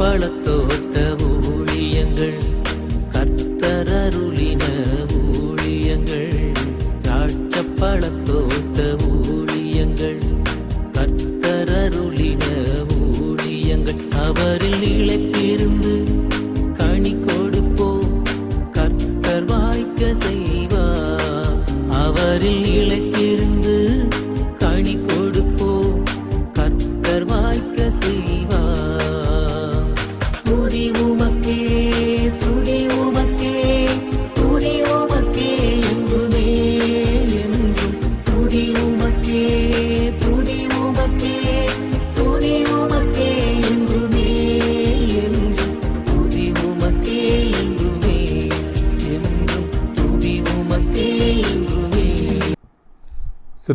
பழத்தோட்ட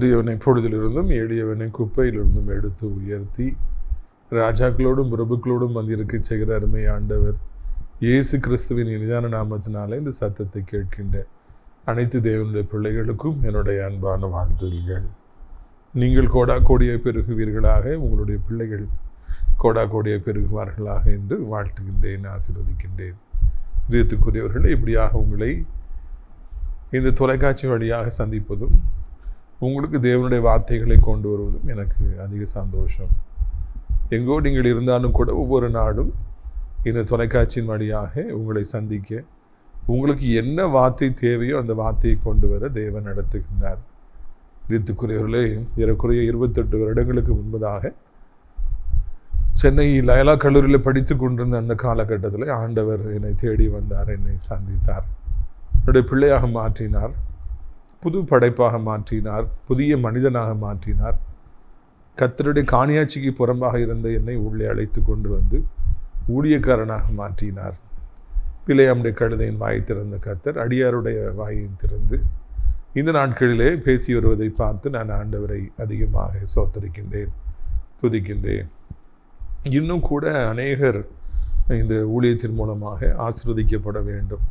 முதியவனை பொழுதிலிருந்தும் எளியவனை குப்பையிலிருந்தும் எடுத்து உயர்த்தி ராஜாக்களோடும் பிரபுக்களோடும் வந்திருக்க செய்கிற அருமை ஆண்டவர் இயேசு கிறிஸ்துவின் இனிதான நாமத்தினாலே இந்த சத்தத்தை கேட்கின்ற அனைத்து தேவனுடைய பிள்ளைகளுக்கும் என்னுடைய அன்பான வாழ்த்துதல்கள் நீங்கள் கோடா கோடியை பெருகுவீர்களாக உங்களுடைய பிள்ளைகள் கோடா கோடியை பெருகுவார்களாக என்று வாழ்த்துகின்றேன் ஆசீர்வதிக்கின்றேன். இதயத்துக்குரியவர்கள் இப்படியாக உங்களை இந்த தொலைக்காட்சி வழியாக சந்திப்பதும் உங்களுக்கு தேவனுடைய வார்த்தைகளை கொண்டு வருவதும் எனக்கு அதிக சந்தோஷம். எங்கோ நீங்கள் இருந்தாலும் கூட ஒவ்வொரு நாளும் இந்த தொலைக்காட்சியின் வழியாக உங்களை சந்திக்க உங்களுக்கு என்ன வார்த்தை தேவையோ அந்த வார்த்தையை கொண்டு வர தேவன் நடத்துகின்றார். ரித்துக்குரியவர்களே ஏறக்குறைய இருபத்தெட்டு வருடங்களுக்கு முன்பதாக சென்னை லயலா கல்லூரியில் படித்து கொண்டிருந்த அந்த காலகட்டத்தில் ஆண்டவர் என்னை தேடி வந்தார் என்னை சந்தித்தார். என்னுடைய பிள்ளையாக மாற்றினார். புது படைப்பாக மாற்றினார் புதிய மனிதனாக மாற்றினார். கத்தருடைய காணியாட்சிக்கு புறம்பாக இருந்த என்னை உள்ளே அழைத்து கொண்டு வந்து ஊழியக்காரனாக மாற்றினார். பிள்ளையாமுடைய கழுதையின் வாயை திறந்த கத்தர் அடியாருடைய வாயை திறந்து இந்த நாட்களிலே பேசி வருவதை பார்த்து நான் ஆண்டவரை அதிகமாக சோத்தரிக்கின்றேன் துதிக்கின்றேன். இன்னும் கூட அநேகர் இந்த ஊழியத்தின் மூலமாக ஆசிர்வதிக்கப்பட வேண்டும்.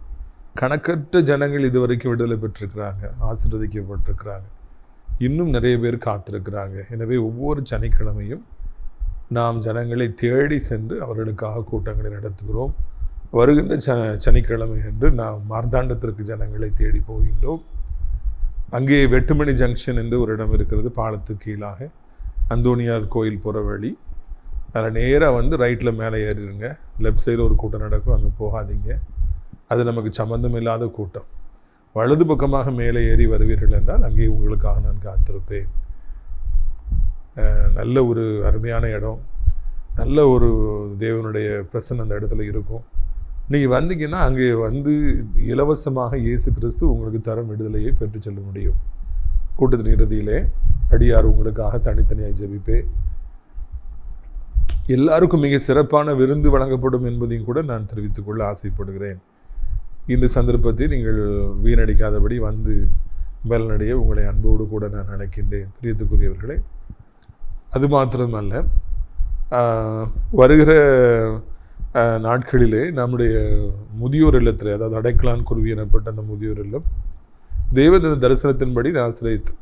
கணக்கற்ற ஜனங்கள் இதுவரைக்கும் விடுதலை பெற்றிருக்கிறாங்க ஆசீர்வதிக்கப்பட்டிருக்கிறாங்க. இன்னும் நிறைய பேர் காத்திருக்கிறாங்க. எனவே ஒவ்வொரு சனிக்கிழமையும் நாம் ஜனங்களை தேடி சென்று அவர்களுக்காக கூட்டங்களை நடத்துகிறோம். வருகின்ற ச சனிக்கிழமை என்று நாம் மார்த்தாண்டத்திற்கு ஜனங்களை தேடி போகின்றோம். அங்கே வெட்டுமணி ஜங்ஷன் என்று ஒரு இடம் இருக்கிறது பாலத்துக்கு கீழாக. அந்தோனியார் கோயில் போகிற வழி. அதில் நேராக வந்து ரைட்டில் மேலே ஏறிடுங்க லெஃப்ட் சைடில் ஒரு கூட்டம் நடக்கும் அங்கே போகாதீங்க. அது நமக்கு சம்மந்தம் இல்லாத கூட்டம். வலது பக்கமாக மேலே ஏறி வருவீர்கள் என்றால் அங்கே உங்களுக்காக நான் காத்திருப்பேன். நல்ல ஒரு அருமையான இடம். நல்ல ஒரு தேவனுடைய பிரசன்னம் அந்த இடத்துல இருக்கும். நீங்கள் வந்தீங்கன்னா அங்கே வந்து இலவசமாக இயேசு கிறிஸ்து உங்களுக்கு தரும் விடுதலையை பெற்றுச் செல்ல முடியும். கூட்டத்தின் இறுதியிலே அடியார் உங்களுக்காக தனித்தனியாக ஜபிப்பே. எல்லாருக்கும் மிக சிறப்பான விருந்து வழங்கப்படும் என்பதையும் கூட நான் தெரிவித்துக்கொள்ள ஆசைப்படுகிறேன். இந்த சந்தர்ப்பத்தை நீங்கள் வீணடிக்காதபடி வந்து பலனடைய உங்களை அன்போடு கூட நான் அழைக்கின்றேன். பிரியத்துக்குரியவர்களே அது மாத்திரமல்ல. வருகிற நாட்களிலே நம்முடைய முதியோர் இல்லத்தில் அதாவது அடைக்கலான் குருவி எனப்பட்ட அந்த முதியோர் இல்லம் தேவத தரிசனத்தின்படி ஆசிரியத்து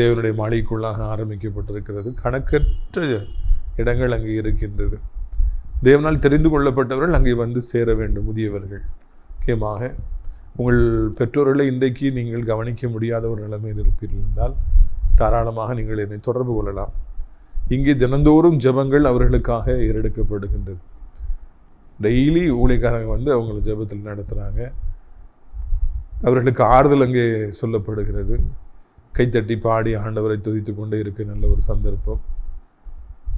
தேவனுடைய மாளிகைக்குள்ளாக ஆரம்பிக்கப்பட்டிருக்கிறது. கணக்கற்ற இடங்கள் அங்கே இருக்கின்றது. தேவனால் தெரிந்து கொள்ளப்பட்டவர்கள் அங்கே வந்து சேர வேண்டும் முதியவர்கள். முக்கியமாக உங்கள் பெற்றோர்களை இன்றைக்கு நீங்கள் கவனிக்க முடியாத ஒரு நிலைமையில் இருப்பீர்கள் என்றால் தாராளமாக நீங்கள் என்னை தொடர்பு கொள்ளலாம். இங்கே தினந்தோறும் ஜெபங்கள் அவர்களுக்காக ஏறெடுக்கப்படுகின்றது. டெய்லி ஊழியக்காரங்க வந்து அவங்கள ஜெபத்தில் நடத்துகிறாங்க அவர்களுக்கு ஆறுதல் அங்கே சொல்லப்படுகிறது. கைத்தட்டி பாடி ஆண்டவரை துதித்து கொண்டே இருக்க நல்ல ஒரு சந்தர்ப்பம்.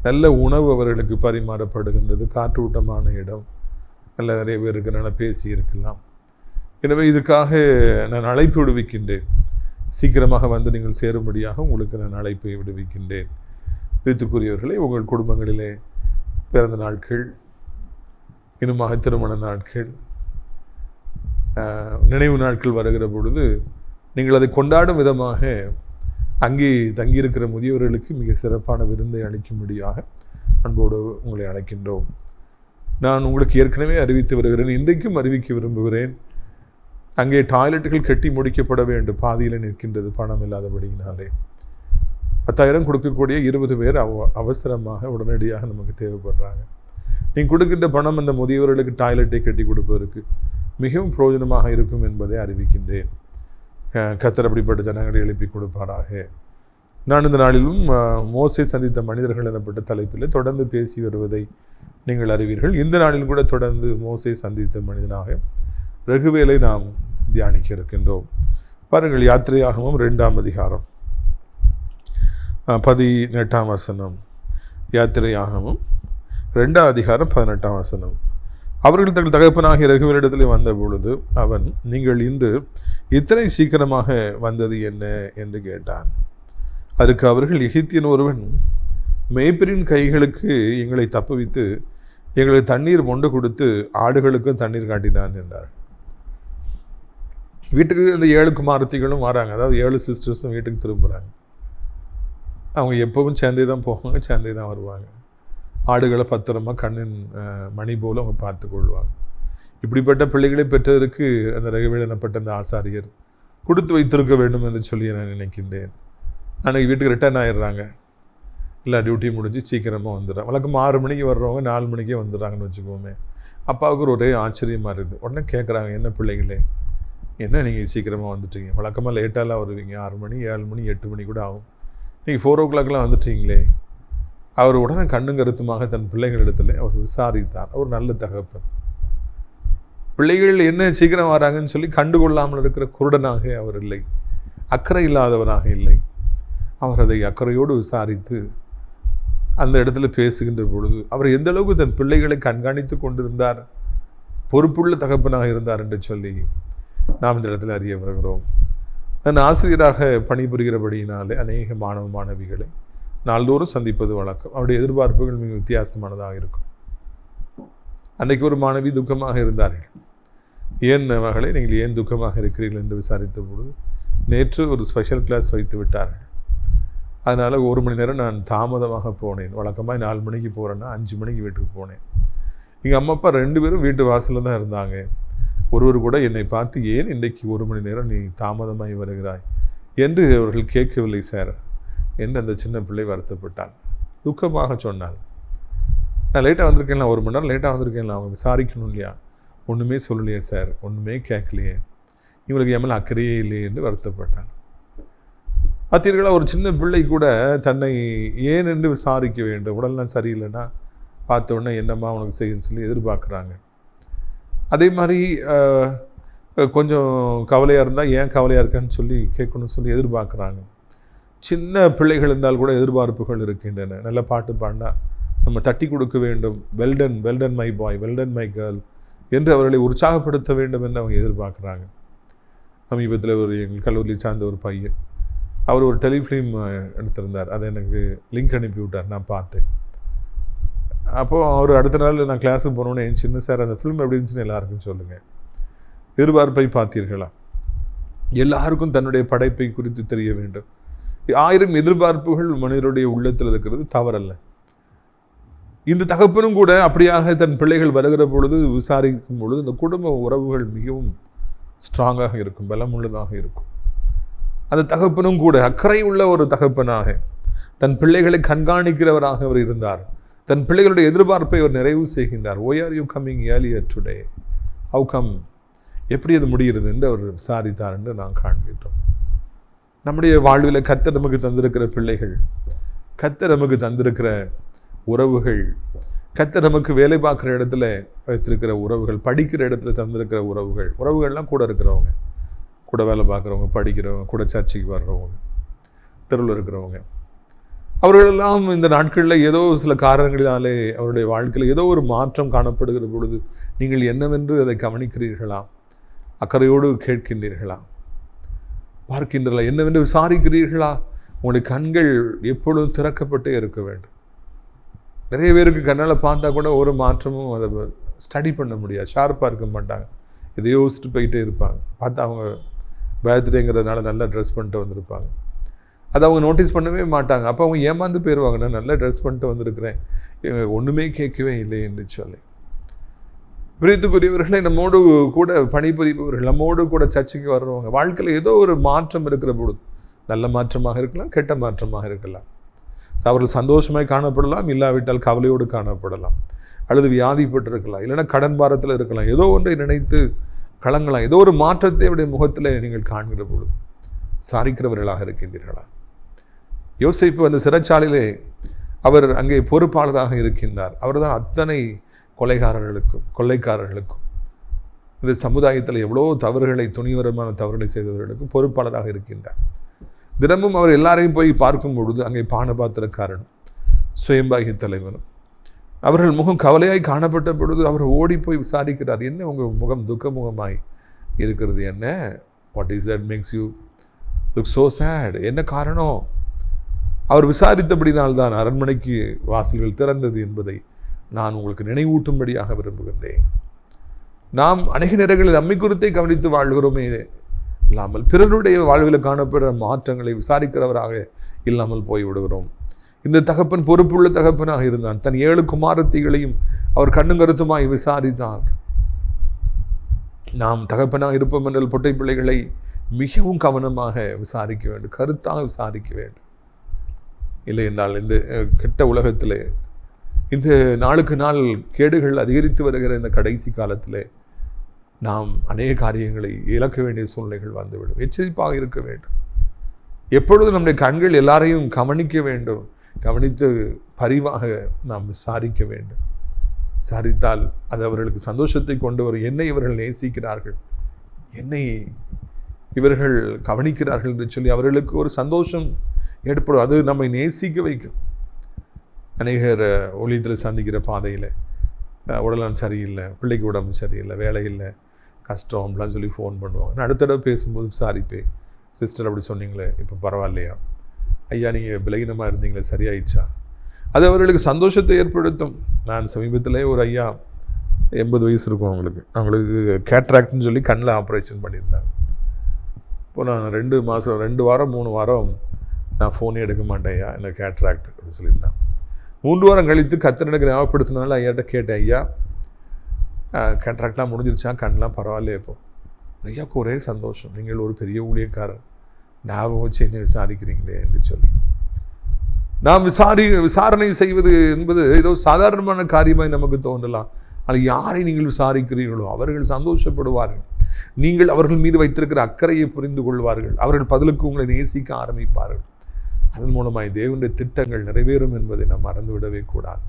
நல்ல உணவு அவர்களுக்கு பரிமாறப்படுகின்றது. காற்றூட்டமான இடம். நல்ல நிறைய பேருக்கு நல்லா பேசி இருக்கலாம். எனவே இதுக்காக நான் அழைப்பு விடுவிக்கின்றேன். சீக்கிரமாக வந்து நீங்கள் சேரும்படியாக உங்களுக்கு நான் அழைப்பை விடுவிக்கின்றேன். வீட்டுக்குரியவர்களே உங்கள் குடும்பங்களிலே பிறந்த நாட்கள் இன்னுமாக திருமண நாட்கள் ஆஹ், நினைவு நாட்கள் வருகிற பொழுது நீங்கள் அதை கொண்டாடும் விதமாக அங்கே தங்கியிருக்கிற முதியவர்களுக்கு மிக சிறப்பான விருந்தை அளிக்கும்படியாக அன்போடு உங்களை அழைக்கின்றோம். நான் உங்களுக்கு ஏற்கனவே அறிவித்து வருகிறேன் இன்றைக்கும் அறிவிக்க விரும்புகிறேன். அங்கே டாய்லெட்டுகள் கட்டி முடிக்கப்பட வேண்டும். பாதியில் நிற்கின்றது பணம் இல்லாதபடியினாலே. பத்தாயிரம் கொடுக்கக்கூடிய இருபது பேர் அவ அவசரமாக உடனடியாக நமக்கு தேவைப்படுறாங்க. நீங்கள் கொடுக்கின்ற பணம் அந்த முதியவர்களுக்கு டாய்லெட்டை கட்டி கொடுப்பதற்கு மிகவும் பிரயோஜனமாக இருக்கும் என்பதை அறிவிக்கின்றேன். கத்தர் அப்படிப்பட்ட ஜனங்களை எழுப்பி கொடுப்பாராக. நான் இந்த நாளிலும் மோசை சந்தித்த மனிதர்கள் எனப்பட்ட தலைப்பில் தொடர்ந்து பேசி வருவதை நீங்கள் அறிவீர்கள். இந்த நாளில் கூட தொடர்ந்து மோசை சந்தித்த மனிதனாக ரகுவேலை நாம் தியானிக்க இருக்கின்றோம். பாருங்கள் யாத்திரையாகவும் ரெண்டாம் அதிகாரம் பதினெட்டாம் வசனம். யாத்திரையாகவும் ரெண்டாம் அதிகாரம் பதினெட்டாம் வசனம். அவர்கள் தங்கள் தகப்பனாகிய ரகுவரிடத்தில் வந்த பொழுது அவன் நீங்கள் இன்று இத்தனை சீக்கிரமாக வந்தது என்ன? என்று கேட்டான். அதற்கு அவர்கள் எகிப்தியன் ஒருவன் மேய்ப்பரின் கைகளுக்கு எங்களை தப்புவித்து எங்களுக்கு தண்ணீர் மொண்டு கொடுத்து ஆடுகளுக்கும் தண்ணீர் காட்டினான் என்றார். வீட்டுக்கு இந்த ஏழு குமாரத்திகளும் வராங்க. அதாவது ஏழு சிஸ்டர்ஸும் வீட்டுக்கு திரும்புகிறாங்க அவங்க எப்பவும் சேர்ந்தே தான் போவாங்க சேர்ந்தே தான் வருவாங்க. ஆடுகளை பத்திரமா கண்ணின் மணி போல அவங்க பார்த்து கொள்வாங்க. இப்படிப்பட்ட பிள்ளைகளை பெற்றதற்கு அந்த ரகவேலனப்பட்ட அந்த ஆசாரியர் கொடுத்து வைத்திருக்க வேண்டும் என்று சொல்லி நான் நினைக்கின்றேன். அன்றைக்கி வீட்டுக்கு ரிட்டர்ன் ஆயிடுறாங்க. இல்லை டியூட்டி முடிஞ்சு சீக்கிரமாக வந்துடுறாங்க. வழக்கமாக ஆறு மணிக்கு வர்றவங்க நாலு மணிக்கே வந்துடுறாங்கன்னு வச்சுக்கோமே. அப்பாவுக்கு ஒரே ஆச்சரியமாக இருக்குது. உடனே கேட்குறாங்க என்ன பிள்ளைகளே? என்ன நீங்கள் சீக்கிரமாக வந்துட்டீங்க? வழக்கமாக லேட்டாலாம் வருவீங்க. ஆறு மணி ஏழு மணி எட்டு மணி கூட ஆகும். நீங்கள் ஃபோர் ஓ கிளாக்லாம் வந்துட்டீங்களே? அவர் உடனே கண்ணும் கருத்துமாக தன் பிள்ளைகளிடத்தில் அவர் விசாரித்தார். அவர் நல்ல தகப்பன். பிள்ளைகள் என்ன சீக்கிரம் வராங்கன்னு சொல்லி கண்டுகொள்ளாமல் இருக்கிற குருடனாக அவர் இல்லை. அக்கறை இல்லாதவராக இல்லை. அவர் அதை அக்கறையோடு விசாரித்து அந்த இடத்துல பேசுகின்ற பொழுது அவர் எந்த அளவுக்கு தன் பிள்ளைகளை கண்காணித்து கொண்டிருந்தார் பொறுப்புள்ள தகப்பனாக இருந்தார் என்று சொல்லி நாம் இந்த இடத்துல அறிய வருகிறோம். நான் ஆசிரியராக பணிபுரிகிறபடியினாலே அநேக மாணவ மாணவிகளை நாள்தோறும் சந்திப்பது வழக்கம். அவருடைய எதிர்பார்ப்புகள் மிக வித்தியாசமானதாக இருக்கும். அன்னைக்கு ஒரு மாணவி துக்கமாக இருந்தார்கள். ஏன் மகளே நீங்கள் ஏன் துக்கமாக இருக்கிறீர்கள் என்று விசாரித்த பொழுது நேற்று ஒரு ஸ்பெஷல் கிளாஸ் வைத்து விட்டார்கள். அதனால் ஒரு மணி நேரம் நான் தாமதமாக போனேன். வழக்கமாக நாலு மணிக்கு போகிறேன்னா அஞ்சு மணிக்கு வீட்டுக்கு போனேன். எங்கள் அம்மா அப்பா ரெண்டு பேரும் வீட்டு வாசலில் தான் இருந்தாங்க. ஒருவர் கூட என்னை பார்த்து ஏன் இன்றைக்கு ஒரு மணி நேரம் நீ தாமதமாகி வருகிறாய்? என்று அவர்கள் கேட்கவில்லை சார். என்று அந்த சின்ன பிள்ளை வருத்தப்பட்டான் துக்கமாக சொன்னாள். நான் லேட்டாக வந்திருக்கேன்ல ஒரு மணி நேரம் லேட்டாக வந்திருக்கேன்ல அவங்க விசாரிக்கணும் இல்லையா? ஒன்றுமே சொல்லலையே சார். ஒன்றுமே கேட்கலையே. இவங்களுக்கு என் மேலே அக்கறையே இல்லையே என்று வருத்தப்பட்டான் பார்த்தீர்களா ஒரு சின்ன பிள்ளை கூட தன்னை ஏன் என்று விசாரிக்க வேண்டும்? உடல்லாம் சரியில்லைன்னா பார்த்த உடனே என்னம்மா உனக்கு செய்யுன்னு சொல்லி எதிர்பார்க்குறாங்க. அதே மாதிரி கொஞ்சம் கவலையாக இருந்தால் ஏன் கவலையாக இருக்கேன்னு சொல்லி கேட்கணும்னு சொல்லி எதிர்பார்க்குறாங்க. சின்ன பிள்ளைகள் இருந்தால் கூட எதிர்பார்ப்புகள் இருக்கின்றன. நல்ல பாட்டு பாடினா நம்ம தட்டி கொடுக்க வேண்டும். Well done well done my boy well done my girl என்று அவர்களை உற்சாகப்படுத்த வேண்டும் என்று அவங்க எதிர்பார்க்குறாங்க. சமீபத்தில் ஒரு எங்கள் கல்லூரியை சார்ந்த ஒரு பையன் அவர் ஒரு டெலிஃபிலிம் எடுத்திருந்தார். அதை எனக்கு லிங்க் அனுப்பி விட்டார் நான் பார்த்தேன். அப்போது அவர் அடுத்த நாள் நான் கிளாஸுக்கு போனோன்னே என் சின்ன சார் அந்த ஃபிலிம் எப்படி இருந்துச்சுன்னு எல்லாருக்கும் சொல்லுங்கள் எதிர்பார்ப்பை பார்த்தீர்களா? எல்லாருக்கும் தன்னுடைய படைப்பை குறித்து தெரிய வேண்டும். ஆயிரம் எதிர்பார்ப்புகள் மனிதருடைய உள்ளத்தில் இருக்கிறது தவறல்ல. இந்த தகப்பனும் கூட அப்படியாக தன் பிள்ளைகள் வருகிற பொழுது விசாரிக்கும் பொழுது இந்த குடும்ப உறவுகள் மிகவும் ஸ்ட்ராங்காக இருக்கும் பலமுள்ளதாக இருக்கும். அந்த தகப்பனும் கூட அக்கறை உள்ள ஒரு தகப்பனாக தன் பிள்ளைகளை கண்காணிக்கிறவராக அவர் இருந்தார். தன் பிள்ளைகளுடைய எதிர்பார்ப்பை அவர் நிறைவு செய்கின்றார். Why are you coming earlier today how come எப்படி அது முடிகிறது என்று அவர் விசாரித்தார் என்று நாம் காண்கின்றோம். நம்முடைய வாழ்வில் கத்தர் நமக்கு தந்திருக்கிற பிள்ளைகள் கத்தர் நமக்கு தந்திருக்கிற உறவுகள் கத்தர் நமக்கு வேலை பார்க்குற இடத்துல வைத்திருக்கிற உறவுகள் படிக்கிற இடத்துல தந்திருக்கிற உறவுகள் உறவுகள்லாம் கூட இருக்கிறவங்க. கூட வேலை பார்க்குறவங்க படிக்கிறவங்க கூட சர்ச்சைக்கு வர்றவங்க தெருவில் இருக்கிறவங்க. அவர்களெல்லாம் இந்த நாட்களில் ஏதோ சில காரணங்களினாலே அவருடைய வாழ்க்கையில் ஏதோ ஒரு மாற்றம் காணப்படுகிற பொழுது நீங்கள் என்னவென்று அதை கவனிக்கிறீர்களா? அக்கறையோடு கேட்கின்றீர்களா? பார்க்கின்றீர்களா? என்னவென்று விசாரிக்கிறீர்களா? உங்களுடைய கண்கள் எப்பொழுதும் திறக்கப்பட்டே இருக்க வேண்டும். நிறைய பேருக்கு கண்ணால் பார்த்தா கூட ஒரு மாற்றமும் அதை ஸ்டடி பண்ண முடியாது. ஷார்ப்பாக இருக்க மாட்டாங்க. இதை யோசிச்சுட்டு போயிட்டே இருப்பாங்க. பார்த்தா அவங்க பர்த்டேங்கிறதுனால நல்லா ட்ரெஸ் பண்ணிட்டு வந்திருப்பாங்க. அதை அவங்க நோட்டீஸ் பண்ணவே மாட்டாங்க. அப்போ அவங்க ஏமாந்து போயிடுவாங்க நான் நல்லா ட்ரெஸ் பண்ணிட்டு வந்திருக்கிறேன். இவங்க ஒன்றுமே கேட்கவே இல்லை என்று சொல்லி. பிரித்துக்குரியவர்களை நம்மோடு கூட பணிபுரிபவர்கள் நம்மோடு கூட சர்ச்சைக்கு வர்றவங்க வாழ்க்கையில் ஏதோ ஒரு மாற்றம் இருக்கிற பொழுது நல்ல மாற்றமாக இருக்கலாம் கெட்ட மாற்றமாக இருக்கலாம். அவர்கள் சந்தோஷமாய் காணப்படலாம் இல்லாவிட்டால் கவலையோடு காணப்படலாம். அல்லது வியாதிப்பட்டிருக்கலாம் இல்லைன்னா கடன் பாரத்தில் இருக்கலாம். ஏதோ ஒன்றை நினைத்து கலங்கலாம் ஏதோ ஒரு மாற்றத்தை அவருடைய முகத்தில் நீங்கள் காண்கிற பொழுது சாரிக்கிறவர்களாக இருக்கின்றீர்களா? யோசிப்பு அந்த சிறைச்சாலையிலே அவர் அங்கே பொறுப்பாளராக இருக்கின்றார். அவர்தான் அத்தனை கொலைகாரர்களுக்கும் கொள்ளைக்காரர்களுக்கும் இந்த சமுதாயத்தில் எவ்வளோ தவறுகளை துணிவரமான தவறுகளை செய்தவர்களுக்கும் பொறுப்பாளராக இருக்கின்றார். தினமும் அவர் எல்லாரையும் போய் பார்க்கும் பொழுது அங்கே பானபாத்திரக்காரனும் சுயம்பாகி தலைவனும் அவர்கள் முகம் கவலையாய் காணப்பட்ட பொழுது அவர் ஓடி போய் விசாரிக்கிறார். என்ன உங்கள் முகம் துக்க முகமாய் இருக்கிறது? என்ன? What is that makes you look so sad என்ன காரணம்? அவர் விசாரித்தபடினால்தான் அரண்மனைக்கு வாசல்கள் திறந்தது என்பதை நான் உங்களுக்கு நினைவூட்டும்படியாக விரும்புகின்றேன். நாம் அநேக நேரங்களில் நம்மை குறித்தே கவனித்து வாழ்கிறோமே. இல்லாமல் பிறருடைய வாழ்வில் காணப்படுற மாற்றங்களை விசாரிக்கிறவராக இல்லாமல் போய்விடுகிறோம். இந்த தகப்பன் பொறுப்புள்ள தகப்பனாக இருந்தான். தன் ஏழு குமாரத்திகளையும் அவர் கண்ணும் கருத்துமாய் விசாரித்தார். நாம் தகப்பனாக இருப்போம் என்றால் பொட்டை பிள்ளைகளை மிகவும் கவனமாக விசாரிக்க வேண்டும். கருத்தாக விசாரிக்க வேண்டும். இல்லை என்றால் இந்த கெட்ட உலகத்தில் இந்த நாளுக்கு நாள் கேடுகள் அதிகரித்து வருகிற இந்த கடைசி காலத்தில் நாம் அநேக காரியங்களை இழக்க வேண்டிய சூழ்நிலைகள் வந்துவிடும். எச்சரிப்பாக இருக்க வேண்டும். எப்பொழுது நம்முடைய கண்கள் எல்லாரையும் கவனிக்க வேண்டும். கவனித்து பரிவாக நாம் விசாரிக்க வேண்டும். விசாரித்தால் அது அவர்களுக்கு சந்தோஷத்தை கொண்டு வரும். என்னை இவர்கள் நேசிக்கிறார்கள். என்னை இவர்கள் கவனிக்கிறார்கள் என்று சொல்லி அவர்களுக்கு ஒரு சந்தோஷம் ஏற்படும். அது நம்மை நேசிக்க வைக்கும். அநேகர் ஒளியத்தில் சந்திக்கிற பாதையில் உடலம் சரியில்லை பிள்ளைக்கு உடம்பு சரியில்லை வேலை இல்லை கஷ்டம் அப்படிலாம் சொல்லி ஃபோன் பண்ணுவாங்க. நான் அடுத்த தடவை பேசும்போது விசாரிப்பேன். சிஸ்டர் அப்படி சொன்னீங்களே இப்போ பரவாயில்லையா? ஐயா நீங்கள் விலகினமாக இருந்தீங்களே சரியாயிடுச்சா? அது அவர்களுக்கு சந்தோஷத்தை ஏற்படுத்தும். நான் சமீபத்திலே ஒரு ஐயா எண்பது வயசு இருக்கும் அவங்களுக்கு. அவங்களுக்கு கேட்ராக்ட்னு சொல்லி கண்ணில் ஆப்ரேஷன் பண்ணியிருந்தாங்க. இப்போ நான் ரெண்டு மாதம் ரெண்டு வாரம் மூணு வாரம் நான் ஃபோனே எடுக்க மாட்டேன் ஐயா எனக்கு கேட்ராக்ட் அப்படின்னு சொல்லியிருந்தேன். மூன்று வாரம் கழித்து கத்திரனுக்கு ஞாபகப்படுத்தினால ஐயாட்ட கேட்டேன் ஐயா கேட்ராக்டாக முடிஞ்சிருச்சா? கண்ணெலாம் பரவாயில்லையே இப்போ. ஐயாவுக்கு ஒரே சந்தோஷம் நீங்கள் ஒரு பெரிய ஊழியக்காரர். ஞாபகம் வச்சு என்ன விசாரிக்கிறீங்களே என்று சொல்லி. நாம் விசாரி விசாரணை செய்வது என்பது ஏதோ சாதாரணமான காரியமாய் நமக்கு தோன்றலாம். ஆனால் யாரை நீங்கள் விசாரிக்கிறீர்களோ அவர்கள் சந்தோஷப்படுவார்கள். நீங்கள் அவர்கள் மீது வைத்திருக்கிற அக்கறையை புரிந்து கொள்வார்கள். அவர்கள் பதிலுக்கு உங்களை நேசிக்க ஆரம்பிப்பார்கள். அதன் மூலமாய் தேவனுடைய திட்டங்கள் நிறைவேறும் என்பதை நாம் மறந்துவிடவே கூடாது.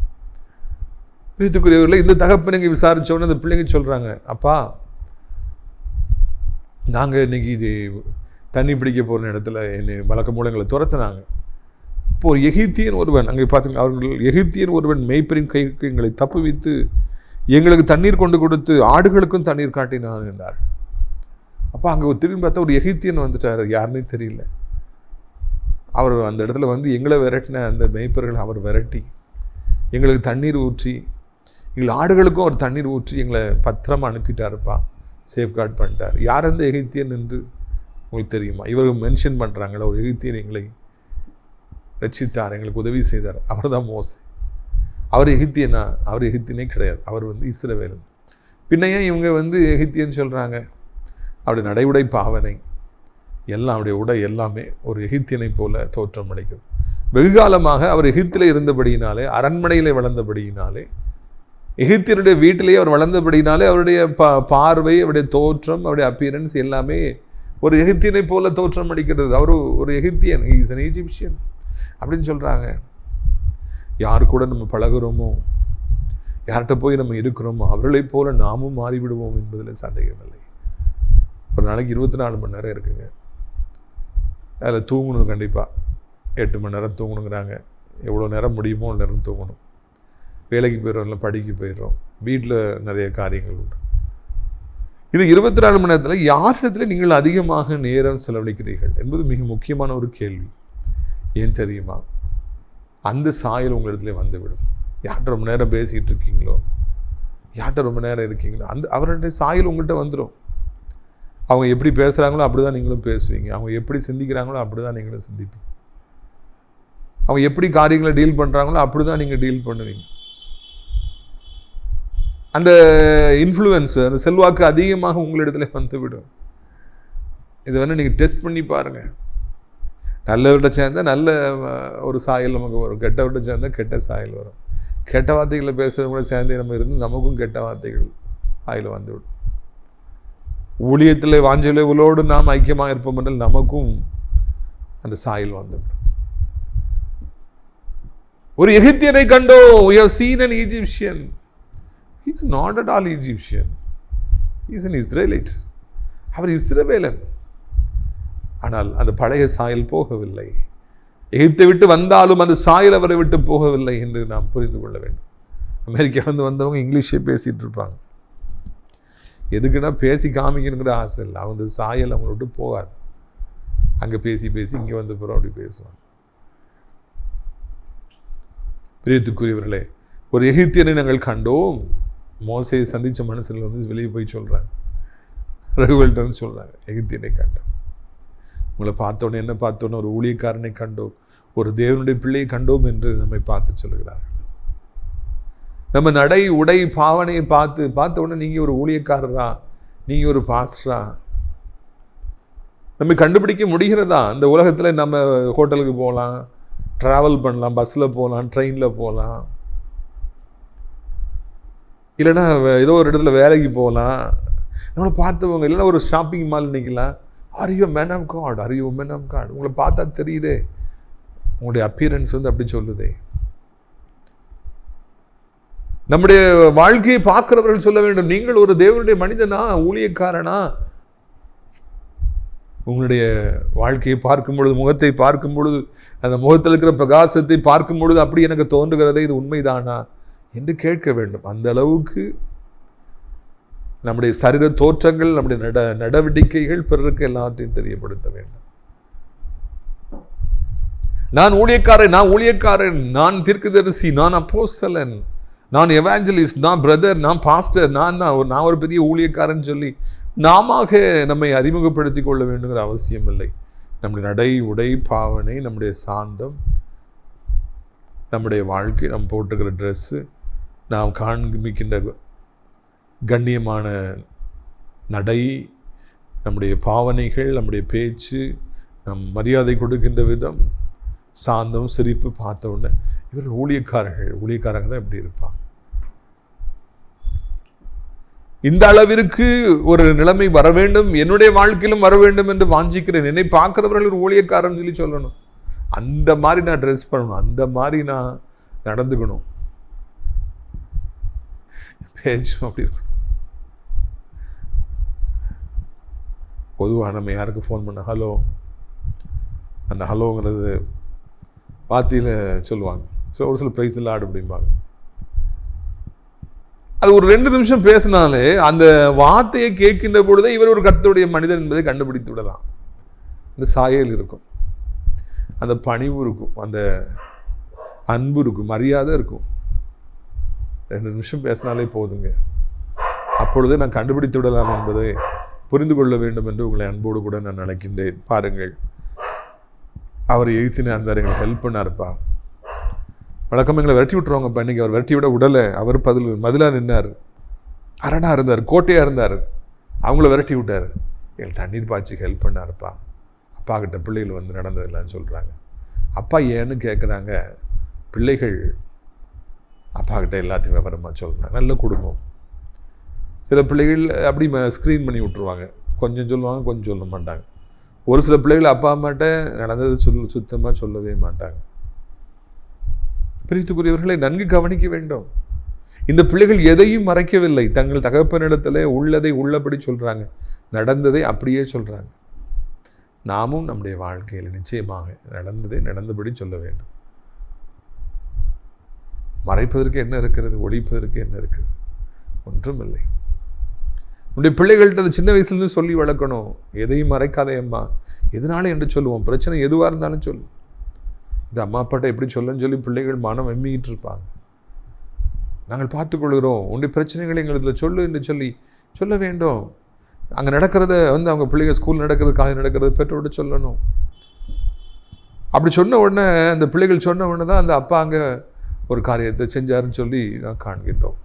பிரித்துக்குரியவர்களை இந்த தகப்பன் இங்கே அந்த பிள்ளைங்க சொல்கிறாங்க அப்பா நாங்கள் இன்னைக்கு இது தண்ணி பிடிக்க போகிற இடத்துல என்னை வழக்க மூலங்களை துரத்துனாங்க. இப்போ ஒரு எகிப்தியன் ஒருவன் அங்கே பார்த்தீங்க அவர்கள் எகிப்தியன் ஒருவன் மேய்ப்பரின் கைக்கு எங்களை தப்புவித்து எங்களுக்கு தண்ணீர் கொண்டு கொடுத்து ஆடுகளுக்கும் தண்ணீர் காட்டினான் என்றார். அப்போ அங்கே திரும்பி பார்த்தா ஒரு எகிப்தியன் வந்துட்டார் யாருன்னே தெரியல. அவர் அந்த இடத்துல வந்து எங்களை விரட்டின அந்த மேய்ப்பர்கள் அவர் விரட்டி எங்களுக்கு தண்ணீர் ஊற்றி எங்கள் ஆடுகளுக்கும் அவர் தண்ணீர் ஊற்றி எங்களை பத்திரமா அனுப்பிட்டாருப்பா சேஃப்கார்ட் பண்ணிட்டார். யார் அந்த எகிப்தியன் என்று உங்களுக்கு தெரியுமா? இவர்கள் மென்ஷன் பண்ணுறாங்களே ஒரு எகிப்தியர் எங்களை ரட்சித்தார் எங்களுக்கு உதவி செய்தார். அவர் தான் மோசை. அவர் எகிப்தியனா அவர் எகித்தினே கிடையாது. அவர் வந்து இஸ்ரவேலன். பின்னையே இவங்க வந்து எகித்தியன்னு சொல்கிறாங்க அவருடைய நடைவுடை பாவனை எல்லாம் அவருடைய உடை எல்லாமே ஒரு எகிப்தியனை போல தோற்றம் அளிக்கிறது வெகுகாலமாக அவர் எகித்தில் இருந்தபடியினாலே அரண்மனையில் வளர்ந்தபடியினாலே எகிப்தியருடைய வீட்டிலேயே அவர் வளர்ந்தபடினாலே அவருடைய ப பார்வை அவருடைய தோற்றம் அவருடைய அப்பியரன்ஸ் எல்லாமே ஒரு எகிப்தியனை போல தோற்றம் அடிக்கிறது. அவர் ஒரு எகிப்தியன். இஸ் அன் ஈஜிப்சியன் அப்படின்னு சொல்கிறாங்க யார் கூட நம்ம பழகுறோமோ? யார்கிட்ட போய் நம்ம இருக்கிறோமோ? அவர்களைப் போல நாமும் மாறிவிடுவோம் என்பதில் சந்தேகமில்லை. ஒரு நாளைக்கு இருபத்தி நாலு மணி நேரம் இருக்குங்க. அதில் தூங்கணும் கண்டிப்பாக எட்டு மணி நேரம் தூங்கணுங்கிறாங்க. எவ்வளோ நேரம் முடியுமோ அவ்வளோ நேரம் தூங்கணும். வேலைக்கு போயிடுறோம் இல்லை படிக்க போயிடுறோம். வீட்டில் நிறைய காரியங்கள் உண்டு. இது இருபத்தி நாலு மணி நேரத்தில் யாரிடத்தில் நீங்கள் அதிகமாக நேரம் செலவழிக்கிறீர்கள் என்பது மிக முக்கியமான ஒரு கேள்வி. ஏன் தெரியுமா? அந்த சாயல் உங்களிடத்துல வந்துவிடும். யார்கிட்ட ரொம்ப நேரம் பேசிகிட்டு இருக்கீங்களோ? யார்கிட்ட ரொம்ப நேரம் இருக்கீங்களோ? அந்த அவருடைய சாயல் உங்கள்கிட்ட வந்துடும் அவங்க எப்படி பேசுகிறாங்களோ அப்படி தான் நீங்களும் பேசுவீங்க. அவங்க எப்படி சிந்திக்கிறாங்களோ அப்படி தான் நீங்களும் சிந்திப்பீங்க. அவங்க எப்படி காரியங்களை டீல் பண்ணுறாங்களோ அப்படி தான் நீங்கள் டீல் பண்ணுவீங்க. அந்த இன்ஃப்ளூயன்ஸு அந்த செல்வாக்கு அதிகமாக உங்களிடத்துல வந்துவிடும். இதை வந்து நீங்கள் டெஸ்ட் பண்ணி பாருங்கள் நல்லவர்கிட்ட சேர்ந்தால் நல்ல ஒரு சாயல் நமக்கு வரும். கெட்டவர்கிட்ட சேர்ந்தால் கெட்ட சாயல் வரும். கெட்ட வார்த்தைகளை பேசுகிறவங்க கூட சேர்ந்து நம்ம இருந்து நமக்கும் கெட்ட வார்த்தைகள் வாயில் வந்துவிடும். ஊழியத்தில் வாஞ்சலோடு நாம் ஐக்கியமாக இருப்போம் என்றால் நமக்கும் அந்த சாயல் வந்துவிடும். ஒரு எகிப்தியனை கண்டோ you have seen an Egyptian he is not at all Egyptian. He is an Israelite. அவர் இஸ்ரவேலன். ஆனால் அந்த பழைய சாயல் போகவில்லை. எகிப்தை விட்டு வந்தாலும் அந்த சாயல் அவரை விட்டு போகவில்லை என்று நாம் புரிந்து கொள்ள வேண்டும். அமெரிக்காவிலிருந்து வந்தவங்க இங்கிலீஷே பேசிகிட்டு இருப்பாங்க. எதுக்குன்னா பேசி காமிக்கணுங்கிற ஆசை இல்லை. அவங்க சாயல் அவங்கள விட்டு போகாது. அங்கே பேசி பேசி இங்கே வந்து போகிறோம் அப்படி பேசுவாங்க. பிரியத்துக்குரியவர்களே ஒரு எகிப்தியனை நாங்கள் கண்டோம். மோசையை சந்தித்த மனசில் வந்து வெளியே போய் சொல்கிறாங்க ரகுவல்கிட்ட வந்து சொல்கிறாங்க எகிப்தியனை கண்டோம் உங்களை பார்த்தோன்னே என்ன பார்த்தோன்னே ஒரு ஊழியக்காரனை கண்டோம். ஒரு தேவனுடைய பிள்ளையை கண்டோம் என்று நம்மை பார்த்து சொல்கிறார்கள். நம்ம நடை உடை பாவனையை பார்த்து பார்த்த உடனே நீங்கள் ஒரு ஊழியக்காரரா? நீங்கள் ஒரு பாஸ்டரா? நம்ம கண்டுபிடிக்க முடிகிறதா? இந்த உலகத்தில் நம்ம ஹோட்டலுக்கு போகலாம் ட்ராவல் பண்ணலாம் பஸ்ஸில் போகலாம் ட்ரெயினில் போகலாம். இல்லைன்னா ஏதோ ஒரு இடத்துல வேலைக்கு போகலாம். நம்மளை பார்த்தவங்க இல்லைன்னா ஒரு ஷாப்பிங் மால் நிற்கலாம் are you man of God are you man of God உங்களை பார்த்தா தெரியுதே. உங்களுடைய அப்பியரன்ஸ் வந்து அப்படி சொல்லுதே. நம்முடைய வாழ்க்கையை பார்க்கிறவர்கள் சொல்ல வேண்டும். நீங்கள் ஒரு தேவனுடைய மனிதனா ஊழியக்காரனா? உங்களுடைய வாழ்க்கையை பார்க்கும் பொழுது முகத்தை பார்க்கும் பொழுது அந்த முகத்தில் இருக்கிற பிரகாசத்தை பார்க்கும் பொழுது அப்படி எனக்கு தோன்றுகிறதே இது உண்மைதானா? என்று கேட்க வேண்டும். அந்த அளவுக்கு நம்முடைய சரீர தோற்றங்கள் நம்முடைய நட நடவடிக்கைகள் பிறருக்கு எல்லாத்தையும் தெரியப்படுத்த வேண்டும். நான் ஊழியக்காரன் நான் ஊழியக்காரன் நான் தீர்க்கதரிசி நான் அப்போஸ்தலன் நான் எவாஞ்சலிஸ்ட் நான் பிரதர் நான் பாஸ்டர் நான் தான் ஒரு- நான் ஒரு பெரிய ஊழியக்காரன் சொல்லி நாம நம்மை அறிமுகப்படுத்திக் கொள்ள வேண்டுங்கிற அவசியம் இல்லை. நம்முடைய நடை உடை பாவனை நம்முடைய சாந்தம் நம்முடைய வாழ்க்கை நாம் போட்டுக்கிற ட்ரெஸ்ஸு நாம் காண்பிக்கின்ற கண்ணியமான நடை நம்முடைய பாவனைகள் நம்முடைய பேச்சு நம் மரியாதை கொடுக்கின்ற விதம் சாந்தம் சிரிப்பு பார்த்த உடனே இவர்கள் ஊழியக்காரர்கள் ஊழியக்காரங்க தான் இப்படி இருப்பாங்க. இந்த அளவிற்கு ஒரு நிலைமை வர வேண்டும் என்னுடைய வாழ்க்கையிலும் வர வேண்டும் என்று வாஞ்சிக்கிறேன். என்னை பார்க்குறவர்கள் ஒரு ஊழியக்காரன் சொல்லி சொல்லணும். அந்த மாதிரி நான் ட்ரெஸ் பண்ணணும். அந்த மாதிரி நான் நடந்துக்கணும். பேச்சும் அப்படி இருக்கும். பொதுவாக நம்ம யாருக்கு ஃபோன் பண்ண ஹலோ அந்த ஹலோங்கிறது பாத்தியில் சொல்லுவாங்க. ஸோ ஒரு சில ப்ரைஸ் ஆடு அப்படிம்பாங்க. அது ஒரு ரெண்டு நிமிஷம் பேசினாலே அந்த வார்த்தையை கேட்கின்ற பொழுதே இவர் ஒரு கருத்துடைய மனிதன் என்பதை கண்டுபிடித்து விடலாம். அந்த சாயல் இருக்கும். அந்த பணிவு இருக்கும். அந்த அன்பு இருக்கும். மரியாதை இருக்கும். ரெண்டு நிமிஷம் பேசினாலே போதுங்க. அப்பொழுது நான் கண்டுபிடித்து விடலாம் என்பதை புரிந்து கொள்ள வேண்டும் என்று உங்களை அன்போடு கூட நான் நினைக்கின்றேன் பாருங்கள். அவர் எழுத்தினார் இருந்தார் எங்களுக்கு ஹெல்ப் பண்ணாருப்பா. வழக்கம் எங்களை விரட்டி விட்டுருவாங்க இன்னைக்கு அவர் விரட்டி விட உடலை அவர் பதில் மதிலாக நின்னார். அரணாக இருந்தார் கோட்டையாக இருந்தார். அவங்கள விரட்டி விட்டார். எங்களுக்கு தண்ணீர் பாய்ச்சி ஹெல்ப் பண்ணாருப்பா. அப்பா கிட்ட பிள்ளைகள் வந்து நடந்ததில்லன்னு சொல்கிறாங்க அப்பா ஏன்னு கேட்குறாங்க பிள்ளைகள் அப்பா கிட்ட எல்லாத்தையும் விவரமாக சொல்கிறாங்க நல்ல குடும்பம். சில பிள்ளைகள் அப்படி ஸ்க்ரீன் பண்ணி விட்ருவாங்க கொஞ்சம் சொல்லுவாங்க கொஞ்சம் சொல்ல மாட்டாங்க. ஒரு சில பிள்ளைகள் அப்பா அம்மாட்ட நடந்தது சொல் சுத்தமாக சொல்லவே மாட்டாங்க. பிரித்துக்குரியவர்களை நன்கு கவனிக்க வேண்டும். இந்த பிள்ளைகள் எதையும் மறைக்கவில்லை. தங்கள் தகப்பனிடத்தில் உள்ளதை உள்ளபடி சொல்கிறாங்க நடந்ததை அப்படியே சொல்கிறாங்க நாமும் நம்முடைய வாழ்க்கையில் நிச்சயமாக நடந்ததை நடந்தபடி சொல்ல வேண்டும். மறைப்பதற்கு என்ன இருக்கிறது? ஒழிப்பதற்கு என்ன இருக்குது ஒன்றும் இல்லை உன்னுடைய பிள்ளைகள்கிட்ட அந்த சின்ன வயசுலேருந்து சொல்லி வளர்க்கணும். எதையும் மறைக்காதே அம்மா. எதனால என்று சொல்லுவோம். பிரச்சனை எதுவாக இருந்தாலும் சொல்லு. இது அம்மா அப்பாட்ட எப்படி சொல்லுன்னு சொல்லி பிள்ளைகள் மனம் வெம்மிக்கிட்டு இருப்பாங்க. நாங்கள் பார்த்துக்கொள்கிறோம். உன்னுடைய பிரச்சனைகளை எங்களுக்கு சொல்லு என்று சொல்லி சொல்ல வேண்டும். அங்கே நடக்கிறத வந்து அவங்க பிள்ளைங்க ஸ்கூல் நடக்கிறது காலேஜ் நடக்கிறது பெற்றோர்கிட்ட சொல்லணும். அப்படி சொன்ன உடனே அந்த பிள்ளைகள் சொன்ன உடனே தான் அந்த அப்பா அங்கே ஒரு காரியத்தை செஞ்சாருன்னு சொல்லி நான் காண்கின்றோம்.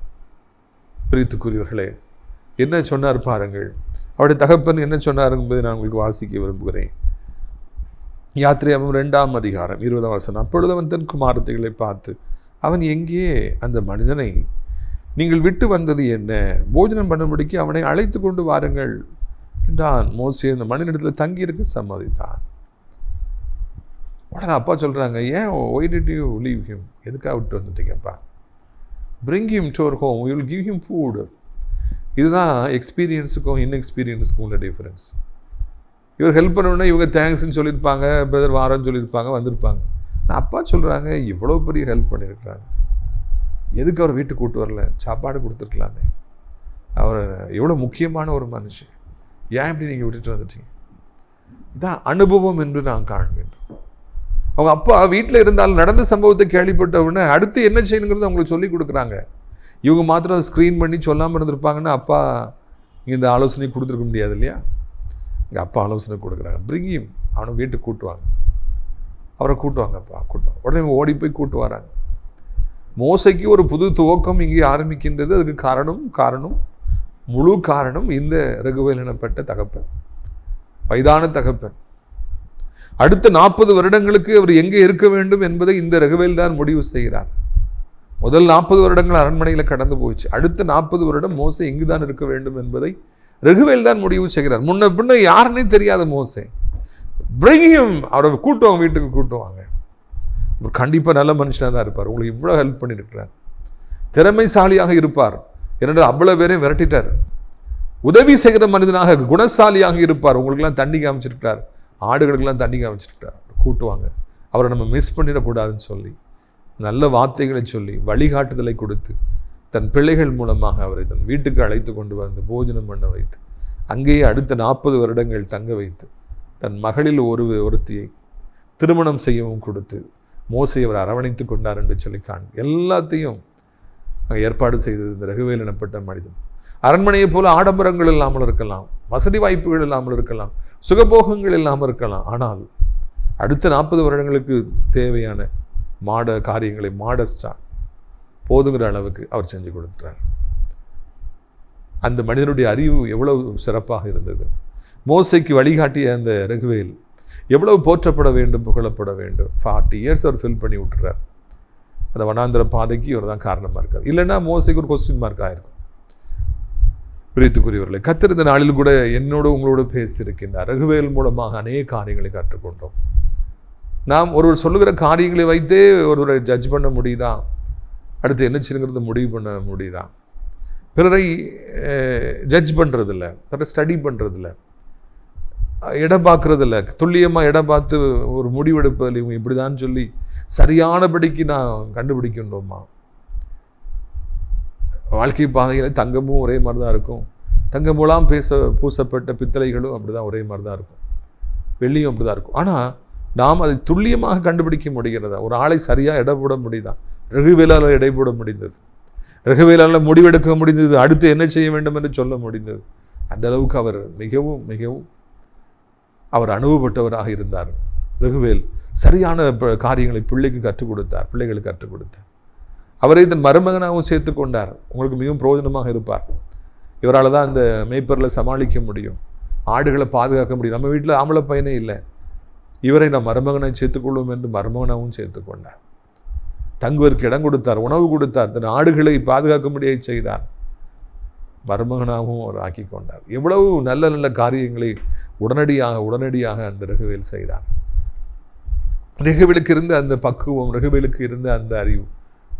பிரித்துக்குரியவர்களே என்ன சொன்னார் பாருங்கள். அவருடைய தகப்பன் என்ன சொன்னார் என்பதை நான் உங்களுக்கு வாசிக்க விரும்புகிறேன். யாத்திரையாமம் ரெண்டாம் அதிகாரம் இருபதாம் வருஷம் அப்பொழுது அவன் தன் குமாரத்தைகளை பார்த்து அவன் எங்கே? அந்த மனிதனை நீங்கள் விட்டு வந்தது என்ன? போஜனம் பண்ணும்படிக்கு அவனை அழைத்து கொண்டு வாருங்கள் என்றான். மோசி அந்த மனிதனிடத்தில் தங்கியிருக்க சம்மதித்தான். உடனே அப்பா சொல்கிறாங்க ஏன் why did you leave him எதுக்காக விட்டு வந்துட்டீங்கப்பா? Bring him to home you will give him food இதுதான் எக்ஸ்பீரியன்ஸுக்கும் இன்எக்ஸ்பீரியன்ஸுக்கும் உள்ள டிஃப்ரென்ஸ் இவர் ஹெல்ப் பண்ணணுன்னா இவங்க தேங்க்ஸ்ன்னு சொல்லியிருப்பாங்க பிரதர் வாரன்னு சொல்லியிருப்பாங்க வந்திருப்பாங்க. அப்பா சொல்கிறாங்க இவ்வளோ பெரிய ஹெல்ப் பண்ணியிருக்கிறாங்க. எதுக்கு அவர் வீட்டுக்கு கூட்டு வரல? சாப்பாடு கொடுத்துருக்கலாமே. அவர் எவ்வளோ முக்கியமான ஒரு மனுஷன். ஏன் இப்படி நீங்கள் விட்டுட்டு வந்துட்டீங்க? இதான் அனுபவம் என்று நான் காண்கின்றோம் அவங்க அப்பா வீட்டில் இருந்தாலும் நடந்த சம்பவத்தை கேள்விப்பட்ட உடனே அடுத்து என்ன செய்யணுங்கிறது அவங்களுக்கு சொல்லி கொடுக்குறாங்க. இவங்க மாத்திரம் ஸ்க்ரீன் பண்ணி சொல்லாமல் இருந்திருப்பாங்கன்னா அப்பா இந்த ஆலோசனை கொடுத்துருக்க முடியாது இல்லையா? எங்கள் அப்பா ஆலோசனை கொடுக்குறாங்க. பிரிங்கியும் அவனை வீட்டுக்கு கூட்டுவாங்க அவரை கூட்டுவாங்கப்பா கூட்டுவாங்க உடனே ஓடி போய் கூட்டு வராங்க. மோசைக்கு ஒரு புது துவக்கம் இங்கே ஆரம்பிக்கின்றது. அதுக்கு காரணம் காரணம் முழு காரணம் இந்த ரகுவேல் எனப்பட்ட தகப்பன். வயதான தகப்பன். அடுத்த நாற்பது வருடங்களுக்கு அவர் எங்கே இருக்க வேண்டும் என்பதை இந்த ரகுவேல் தான் முடிவு செய்கிறார். முதல் நாற்பது வருடங்கள் அரண்மனையில் கடந்து போயிடுச்சு. அடுத்த நாற்பது வருடம் மோசை எங்கு தான் இருக்க வேண்டும் என்பதை ரகுவேல் தான் முடிவு செய்கிறார். முன்ன பின்ன யாருன்னே தெரியாத மோசை. பிரகியம் அவரை கூட்டுவாங்க வீட்டுக்கு கூட்டுவாங்க அவர் கண்டிப்பாக நல்ல மனுஷனாக தான் இருப்பார். உங்களுக்கு இவ்வளோ ஹெல்ப் பண்ணியிருக்கிறார். திறமைசாலியாக இருப்பார். என்னடா அவ்வளோ பேரையும் விரட்டிட்டார். உதவி செய்கிற மனிதனாக குணசாலியாக இருப்பார். உங்களுக்கெல்லாம் தண்ணி காமிச்சிருக்கிறார். ஆடுகளுக்கெல்லாம் தண்ணி காமிச்சிருக்கிறார். கூட்டுவாங்க. அவரை நம்ம மிஸ் பண்ணிடக்கூடாதுன்னு சொல்லி நல்ல வார்த்தைகளை சொல்லி வழிகாட்டுதலை கொடுத்து தன் பிள்ளைகள் மூலமாக அவரை தன் வீட்டுக்கு அழைத்து கொண்டு வந்து போஜனம் பண்ண வைத்து அங்கேயே அடுத்த நாற்பது வருடங்கள் தங்க வைத்து தன் மகளில் ஒரு ஒருத்தியை திருமணம் செய்யவும் கொடுத்து மோசை அவர் அரவணைத்து கொண்டார் என்று சொல்லி காண் எல்லாத்தையும் அங்கே ஏற்பாடு செய்தது இந்த ரகுவேல் எனப்பட்ட மனிதன். அரண்மனையைப் போல ஆடம்பரங்கள் இல்லாமல் இருக்கலாம் வசதி வாய்ப்புகள் இல்லாமல் இருக்கலாம் சுகபோகங்கள் இல்லாமல் இருக்கலாம். ஆனால் அடுத்த நாற்பது வருடங்களுக்கு தேவையான மாட காரியங்களை மாடஸ்டா போதுங்கிற அளவுக்கு அவர் செஞ்சு கொடுக்குறார் அந்த மனிதனுடைய அறிவு எவ்வளவு சிறப்பாக இருந்தது. மோசைக்கு வழிகாட்டிய அந்த ரகுவேல் எவ்வளவு போற்றப்பட வேண்டும் புகழப்பட வேண்டும். ஃபார்ட்டி இயர்ஸ் அவர் ஃபில் பண்ணி விட்டுறார். அந்த வனாந்திர பாதைக்கு இவர் தான் காரணமாக இருக்கார். இல்லைன்னா மோசைக்கு ஒரு கொஸ்டின் மார்க் ஆயிருக்கும் பிரித்துக்குரியவர்களை கத்திருந்த நாளில் கூட என்னோடு உங்களோடு பேசியிருக்கின்றார். ரகுவேல் மூலமாக அநேக காரியங்களை கற்றுக்கொண்டோம். நாம் ஒருவர் சொல்லுகிற காரியங்களை வைத்தே ஒருவரை ஜட்ஜ் பண்ண முடியுதா? அடுத்து என்ன செய்யுங்கிறது முடிவு பண்ண முடியுதா? பிறரை ஜட்ஜ் பண்ணுறதில்ல பிறரை ஸ்டடி பண்ணுறதில்ல இடம் பார்க்குறதில்ல துல்லியமாக இடம் பார்த்து ஒரு முடிவெடுப்பதில் இவங்க இப்படி தான் சொல்லி சரியானபடிக்கு நான் கண்டுபிடிக்கின்றோமா? வாழ்க்கை பாதையில் தங்கமும் ஒரே மாதிரி தான் இருக்கும். தங்கம் மூலம் பேச பூசப்பட்ட பித்தளைகளும் அப்படி தான் ஒரே மாதிரி தான் இருக்கும். வெள்ளியும் அப்படி தான் இருக்கும். ஆனால் நாம் அதை துல்லியமாக கண்டுபிடிக்க முடிகிறதா? ஒரு ஆளை சரியாக இடப்பட முடியுதா? ரகுவேலால் இடைபோட முடிந்தது. ரகுவேலால் முடிவெடுக்க முடிந்தது. அடுத்து என்ன செய்ய வேண்டும் என்று சொல்ல முடிந்தது. அந்த அளவுக்கு அவர் மிகவும் மிகவும் அவர் அனுபவப்பட்டவராக இருந்தார். ரகுவேல் சரியான காரியங்களை பிள்ளைக்கு கற்றுக் கொடுத்தார். பிள்ளைகளுக்கு கற்றுக் கொடுத்தார். அவரை தன் மருமகனாகவும் சேர்த்து கொண்டார். உங்களுக்கு மிகவும் பிரயோஜனமாக இருப்பார். இவரால் தான் அந்த மேய்ப்பரில் சமாளிக்க முடியும். ஆடுகளை பாதுகாக்க முடியும். நம்ம வீட்டில் ஆம்பளை பையனே இல்லை. இவரை நாம் மருமகனை சேர்த்துக்கொள்வோம் என்று மருமகனாகவும் சேர்த்து கொண்டார். தங்குவதற்கு இடம் கொடுத்தார் உணவு கொடுத்தார் தன் ஆடுகளை பாதுகாக்கும்படியை செய்தார். மருமகனாகவும் அவர் ஆக்கி கொண்டார். எவ்வளவு நல்ல நல்ல காரியங்களை உடனடியாக உடனடியாக அந்த ரகுவேல் செய்தார். ரகுவேலுக்கு இருந்த அந்த பக்குவம் ரகுவேலுக்கு இருந்த அந்த அறிவு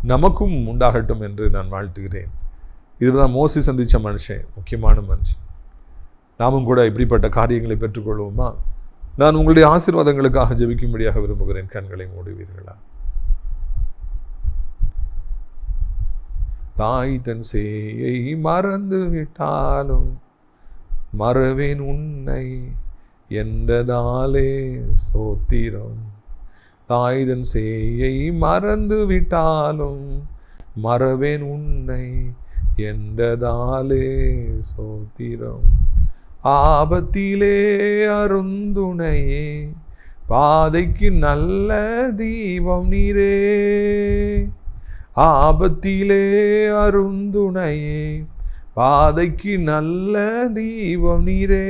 நமக்கும் உண்டாகட்டும் என்று நான் வாழ்த்துகிறேன். இதுதான் மோசி சந்தித்த மனுஷன் முக்கியமான மனுஷன். நாமும் கூட இப்படிப்பட்ட காரியங்களை பெற்றுக்கொள்வோமா? நான் உங்களுடைய ஆசீர்வாதங்களுக்காக ஜெபிக்கும்படியாக விரும்புகிறேன். கண்களை மூடுவீர்களா? தாய் தன் சேயை மறந்து விட்டாலும் மறவேன் உன்னை. என்றதாலே சோத்திரம். தாய்தன் சேயை மறந்து விட்டாலும் மறவேன் உன்னை என்றதாலே சோத்திரம். ஆபத்திலே அருந்துணையே பாதைக்கு நல்ல தீபம் நீரே. ஆபத்திலே அருந்துணையே பாதைக்கு நல்ல தீபம் நீரே.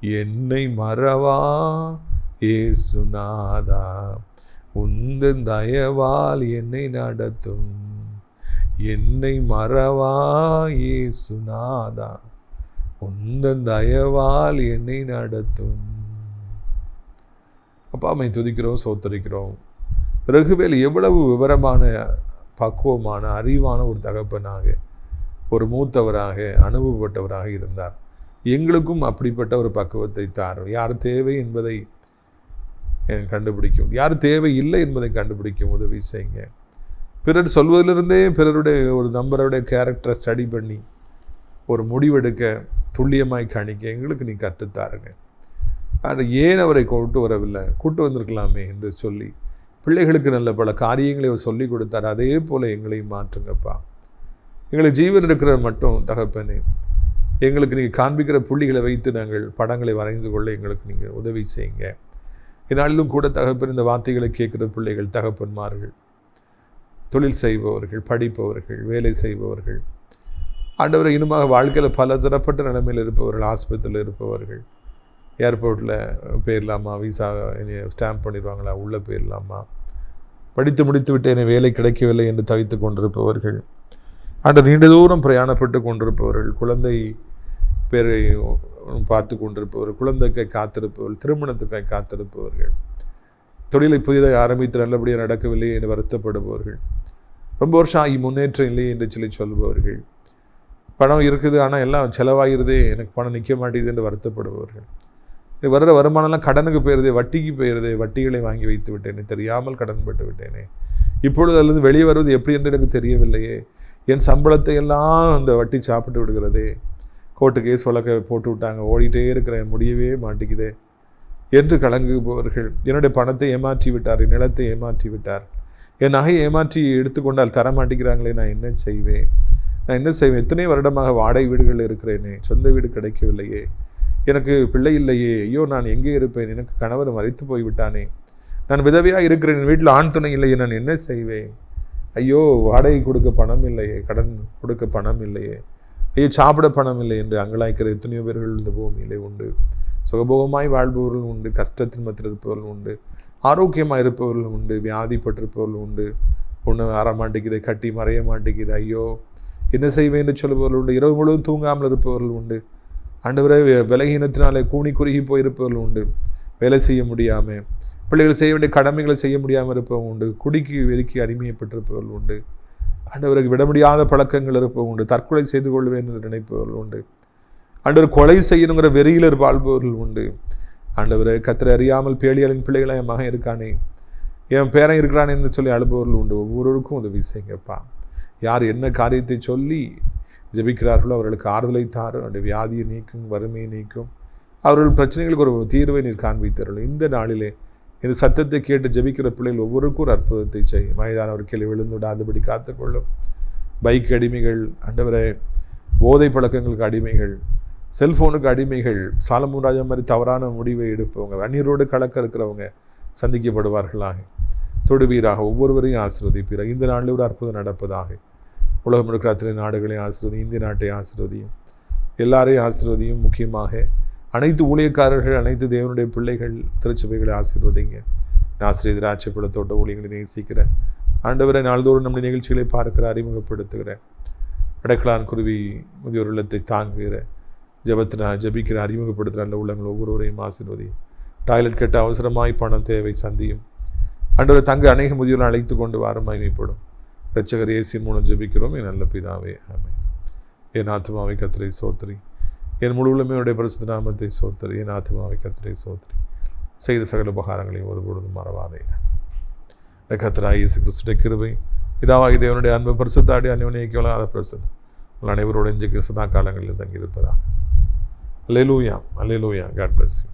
என்னை மறவா ஏசுநாதா உந்தன் தயவால் என்னை நடத்தும். என்னை மறவா ஏசுநாதா உந்தன் தயவால் என்னை நடத்தும். அப்பா அம்மை துதிக்கிறோம் சோத்தரிக்கிறோம். ரகுவேல் எவ்வளவு விவரமான பக்குவமான அறிவான ஒரு தகப்பனாக ஒரு மூத்தவராக அனுபவப்பட்டவராக இருந்தார். எங்களுக்கும் அப்படிப்பட்ட ஒரு பக்குவத்தை தார் யார் தேவை என்பதை கண்டுபிடிக்கும். யார் தேவை இல்லை என்பதை கண்டுபிடிக்கும் உதவி செய்யுங்க. பிறர் சொல்வதிலிருந்தே பிறருடைய ஒரு நம்பருடைய கேரக்டரை ஸ்டடி பண்ணி ஒரு முடிவெடுக்க துல்லியமாய் கணிக்க எங்களுக்கு நீ கற்றுத்தாருங்க ஆனால் ஏன் அவரை கூட்டு வரவில்லை? கூட்டு வந்திருக்கலாமே என்று சொல்லி பிள்ளைகளுக்கு நல்ல பல காரியங்களை அவர் சொல்லி கொடுத்தார். அதே போல் எங்களையும் மாற்றுங்கப்பா. எங்களுக்கு ஜீவன் இருக்கிற மட்டும் தகப்பனே எங்களுக்கு நீங்கள் காண்பிக்கிற புள்ளிகளை வைத்து நாங்கள் படங்களை வரைந்து கொள்ள எங்களுக்கு நீங்கள் உதவி செய்யுங்க. இந்நாளிலும் கூட தகப்பன் இந்த வார்த்தைகளை கேட்குற பிள்ளைகள் தகப்பன்மார்கள். தொழில் செய்பவர்கள் படிப்பவர்கள் வேலை செய்பவர்கள். ஆண்டவரை இனிமாக வாழ்க்கையில் பல தரப்பட்ட நிலைமையில் இருப்பவர்கள் ஆஸ்பத்திரியில் இருப்பவர்கள். ஏர்போர்ட்டில் போயிடலாமா விசா ஸ்டாம்ப் பண்ணிடுவாங்களா? உள்ளே போயிடலாமா படித்து முடித்து விட்டு என்னை வேலை கிடைக்கவில்லை என்று தவித்து கொண்டிருப்பவர்கள். ஆண்டு நீண்ட தூரம் பிரயாணப்பட்டு கொண்டிருப்பவர்கள். குழந்தை பேரை பார்த்து கொண்டிருப்பவர்கள் குழந்தைக்காய் காத்திருப்பவர்கள் திருமணத்துக்காய் காத்திருப்பவர்கள் தொழிலை புதிதாக ஆரம்பித்து நல்லபடியாக நடக்கவில்லை என்று வருத்தப்படுபவர்கள் ரொம்ப வருஷம் ஆகி முன்னேற்றம் இல்லை என்று சொல்லி சொல்பவர்கள் பணம் இருக்குது ஆனால் எல்லாம் செலவாகிறதே எனக்கு பணம் நிற்க மாட்டேங்குது என்று வருத்தப்படுபவர்கள். வர்ற வருமானம்லாம் கடனுக்கு போயிருதே வட்டிக்கு போயிருதே வட்டிகளை வாங்கி வைத்து விட்டேனே தெரியாமல் கடன் பட்டு விட்டேனே இப்பொழுது அதிலிருந்து வெளியே வருவது எப்படி என்று எனக்கு தெரியவில்லையே என் சம்பளத்தை எல்லாம் அந்த வட்டி சாப்பிட்டு விடுகிறதே கோர்ட்டு கேஸ் வழக்க போட்டு விட்டாங்க. ஓடிட்டே இருக்கிறேன் முடியவே மாட்டேங்குதே என்று கலங்குபவர்கள். என்னுடைய பணத்தை ஏமாற்றி விட்டார் என் நிலத்தை ஏமாற்றி விட்டார். என் நகையை ஏமாற்றி எடுத்துக்கொண்டால் தர மாட்டேங்கிறாங்களே நான் என்ன செய்வேன்? நான் என்ன செய்வேன்? எத்தனை வருடமாக வாடகை வீடுகளில் இருக்கிறேனே சொந்த வீடு கிடைக்கவில்லையே. எனக்கு பிள்ளை இல்லையே ஐயோ நான் எங்கே இருப்பேன்? எனக்கு கணவர் மறைத்து போய்விட்டானே. நான் விதவையாக இருக்கிறேன் என் வீட்டில் ஆண் துணை இல்லையே நான் என்ன செய்வேன்? ஐயோ வாடகை கொடுக்க பணம் இல்லையே கடன் கொடுக்க பணம் இல்லையே. ஐயோ சாப்பிட பணம் இல்லை என்று அங்கலாய்க்கிற எத்தனையோ பேர்கள் இந்த பூமியிலே உண்டு. சுகபோகமாய் வாழ்பவர்கள் உண்டு கஷ்டத்தின் மத்தியில் இருப்பவர்கள் உண்டு ஆரோக்கியமாக இருப்பவர்கள் உண்டு வியாதிப்பட்டிருப்பவர்கள் உண்டு. ஒன்று ஆற மாட்டேங்குது கட்டி மறைய மாட்டேங்குது ஐயோ. என்ன செய்வேன் என்று சொல்லுபவர்கள் உண்டு இரவு முழுவதும் தூங்காமல் இருப்பவர்கள் உண்டு. ஆண்டவரே விலகீனத்தினாலே கூனி குறுகி போயிருப்பவர்கள் உண்டு. வேலை செய்ய முடியாமல் பிள்ளைகள் செய்ய வேண்டிய கடமைகளை செய்ய முடியாமல் இருப்பவங்க உண்டு. குடிக்கு வெறுக்கி அடிமையப்பட்டிருப்பவர்கள் உண்டு. ஆண்டவருக்கு விட முடியாத பழக்கங்கள் இருப்பவங்க உண்டு. தற்கொலை செய்து கொள்வேன் என்று நினைப்பவர்கள் உண்டு. ஆண்டவர் கொலை செய்யணுங்கிற வெறியில் வாழ்பவர்கள் உண்டு. ஆண்டவர் கத்திர அறியாமல் பேழியாளின் பிள்ளைகளாக என் மகன் இருக்கானே. என் பேரன் இருக்கிறானேன்னு சொல்லி அழுபவர்கள் உண்டு. ஒவ்வொருவருக்கும் உதவி செய்யுங்கப்பா. யார் என்ன காரியத்தை சொல்லி ஜெபிக்கிறார்களோ அவர்களுக்கு ஆறுதலை தாரும். அவருடைய வியாதியை நீக்கும் வறுமையை நீக்கும். அவர்கள் பிரச்சனைகளுக்கு ஒரு தீர்வை நீர் காண்பித்தார்கள் இந்த நாளிலே இந்த சத்தத்தை கேட்டு ஜெபிக்கிற பிள்ளைகள் ஒவ்வொருக்கும் ஒரு அற்புதத்தை செய்யும் வயதானவர் கீழே விழுந்து விடாதபடி காத்துக்கொள்ளும். பைக் அடிமைகள் அண்டவரை போதை பழக்கங்களுக்கு அடிமைகள் செல்ஃபோனுக்கு அடிமைகள் சாலமூன் ராஜா மாதிரி தவறான முடிவை எடுப்பவங்க அந்நீரோடு கலக்க இருக்கிறவங்க சந்திக்கப்படுவார்களாக. தொடுவீராக ஒவ்வொருவரையும் ஆசிர்வதிப்பீராக. இந்த நாளில் ஒரு அற்புதம் நடப்பதாக. உலகம் இருக்கிற அத்தனை நாடுகளையும் ஆசிர்வதி இந்திய நாட்டை ஆசிர்வதியும். எல்லாரையும் ஆசிர்வதியும் முக்கியமாக அனைத்து ஊழியக்காரர்கள் அனைத்து தேவனுடைய பிள்ளைகள் திருச்சபைகளை ஆசீர்வதிங்க. ஆசிரியர் திராட்சைப்பழ தோட்ட ஊழியங்களை நேசிக்கிறேன் ஆண்டவரை நாள்தோறும் நம்முடைய நிகழ்ச்சிகளை பார்க்கிற அறிமுகப்படுத்துகிறேன். அடக்கலான் குருவி முதியோர் இல்லத்தை தாங்குகிற ஜபத்தினா ஜபிக்கிற அறிமுகப்படுத்துகிற நல்ல உள்ளங்கள் ஒவ்வொருவரையும் ஆசீர்வதியும். டாய்லெட் கட்ட அவசரமாய் பணம் தேவை சந்தியும். அன்றவர் தங்க அநேக முதியோர் அழைத்து கொண்டு வாரம் மகிமைப்படும் இரட்சகர் இயேசின் மூலம் ஜபிக்கிறோம். என் நல்ல பிதாவே ஆமை என் ஆத்மாவை கத்திரை சோத்திரி. என் முழு உலமையுடைய பரிசுத்த நாமத்தை சோத்திரி என் ஆத்மாவை கத்திரை சோத்திரி செய்த சகல உபகாரங்களையும் ஒருபொழுதும் மறவாதே. இந்த கத்திராய் இயேசு கிறிஸ்துடைய கிருபை இதாவாகி தேவனுடைய அன்பு பரிசுத்தாடி அந்யோனியை கேவலாத பிரசன் உங்கள் அனைவரோடு இன்றைக்கு சதா காலங்களில் தங்கியிருப்பதா hallelujah hallelujah God bless you